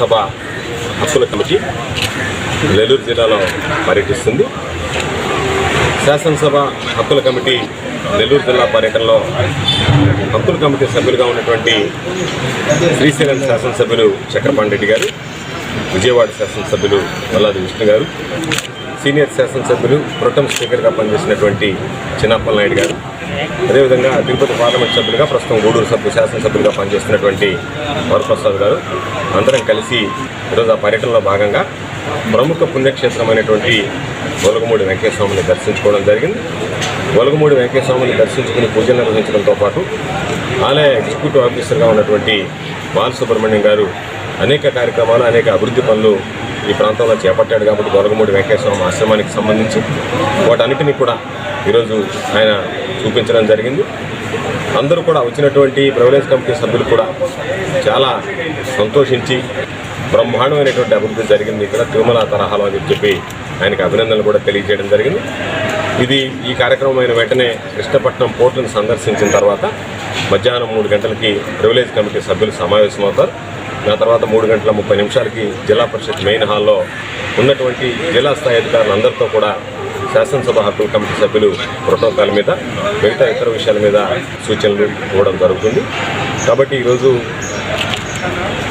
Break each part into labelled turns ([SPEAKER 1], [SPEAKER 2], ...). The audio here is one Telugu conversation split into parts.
[SPEAKER 1] సభ హక్కుల కమిటీ నెల్లూరు జిల్లాలో పర్యటిస్తుంది. శాసనసభ హక్కుల కమిటీ నెల్లూరు జిల్లా పర్యటనలో హక్కుల కమిటీ సభ్యులుగా ఉన్నటువంటి శ్రీశైలం శాసనసభ్యులు చక్రపాణి రెడ్డి గారు విజయవాడ శాసనసభ్యులు మల్లాది విష్ణు గారు సీనియర్ శాసనసభ్యులు ప్రొటం స్పీకర్గా పనిచేసినటువంటి చిన్నప్పల నాయుడు గారు అదేవిధంగా తిరుపతి పార్లమెంట్ సభ్యులుగా ప్రస్తుతం గూడూరు సభ్యు శాసనసభ్యులుగా పనిచేస్తున్నటువంటి వరప్రసాద్ గారు. అందరం కలిసి ఈరోజు ఆ పర్యటనలో భాగంగా ప్రముఖ పుణ్యక్షేత్రమైనటువంటి వలగమూడి వెంకటేశ్వరుని దర్శించుకోవడం జరిగింది. వలగమూడి వెంకటేశ్వరుని దర్శించుకుని పూజలు నిర్వహించడంతో పాటు ఆలయ ఎగ్జిక్యూటివ్ ఆఫీసర్గా ఉన్నటువంటి బాలసుబ్రహ్మణ్యం గారు అనేక కార్యక్రమాలు అనేక అభివృద్ధి పనులు ఈ ప్రాంతంలో చేపట్టాడు కాబట్టి గొరగమూడి వెంకటేశ్వరం ఆశ్రమానికి సంబంధించి వాటన్నిటినీ కూడా ఈరోజు ఆయన చూపించడం జరిగింది. అందరూ కూడా వచ్చినటువంటి ప్రివిలేజ్ కమిటీ సభ్యులు కూడా చాలా సంతోషించి బ్రహ్మాండమైనటువంటి అభివృద్ధి జరిగింది ఇక్కడ తిరుమల తరహాలో అని చెప్పి ఆయనకు అభినందనలు కూడా తెలియజేయడం జరిగింది. ఇది ఈ కార్యక్రమం అయిన వెంటనే కృష్ణపట్నం పోర్టును సందర్శించిన తర్వాత మధ్యాహ్నం మూడు గంటలకి ప్రివిలేజ్ కమిటీ సభ్యులు సమావేశమవుతారు. నా తర్వాత మూడు గంటల ముప్పై నిమిషాలకి జిల్లా పరిషత్ మెయిన్ హాల్లో ఉన్నటువంటి జిల్లా స్థాయి అధికారులందరితో కూడా శాసనసభ హక్కుల కమిటీ సభ్యులు ప్రోటోకాల్ మీద మిగతా ఇతర విషయాల మీద సూచనలు ఇవ్వడం జరుగుతుంది. కాబట్టి ఈరోజు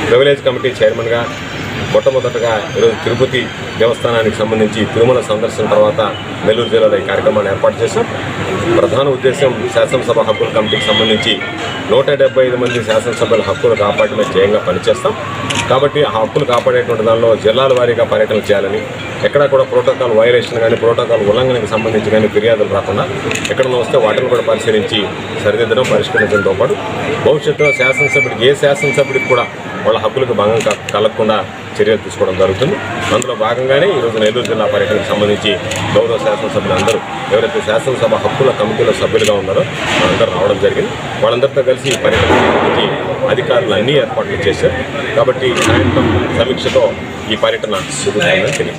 [SPEAKER 1] ప్రివిలేజ్ కమిటీ చైర్మన్గా మొట్టమొదటగా ఈరోజు తిరుపతి దేవస్థానానికి సంబంధించి తిరుమల సందర్శన తర్వాత నెల్లూరు జిల్లాలో ఈ కార్యక్రమాన్ని ఏర్పాటు చేశాం. ప్రధాన ఉద్దేశం శాసనసభ హక్కుల కమిటీకి సంబంధించి నూట డెబ్బై ఐదు మంది శాసనసభ్యుల హక్కులు కాపాడమే ధ్యేయంగా పనిచేస్తాం. కాబట్టి ఆ హక్కులు కాపాడేటువంటి దానిలో జిల్లాల వారీగా పర్యటనలు చేయాలని ఎక్కడా కూడా ప్రోటోకాల్ వైలేషన్ కానీ ప్రోటోకాల్ ఉల్లంఘనకు సంబంధించి కానీ ఫిర్యాదులు రాకుండా ఎక్కడన్నా వస్తే వాటిని కూడా పరిశీలించి సరిదిద్దడం పరిష్కరించడంతో పాటు భవిష్యత్తులో శాసనసభ్యుడికి ఏ శాసనసభ్యుడికి కూడా వాళ్ళ హక్కులకు భంగం కలగకుండా చర్యలు తీసుకోవడం జరుగుతుంది. అందులో భాగంగా భాగంగానే ఈరోజు నెల్లూరు జిల్లా పర్యటనకు సంబంధించి గౌరవ శాసనసభ్యులు అందరూ ఎవరైతే శాసనసభ హక్కుల కమిటీలో సభ్యులుగా ఉన్నారో వాళ్ళందరూ రావడం జరిగింది. వాళ్ళందరితో కలిసి పర్యటన సంబంధించి అధికారులు అన్ని ఏర్పాట్లు చేశారు. కాబట్టి సాయంత్రం సమీక్షతో ఈ పర్యటన జరుగుతుందని తెలియదు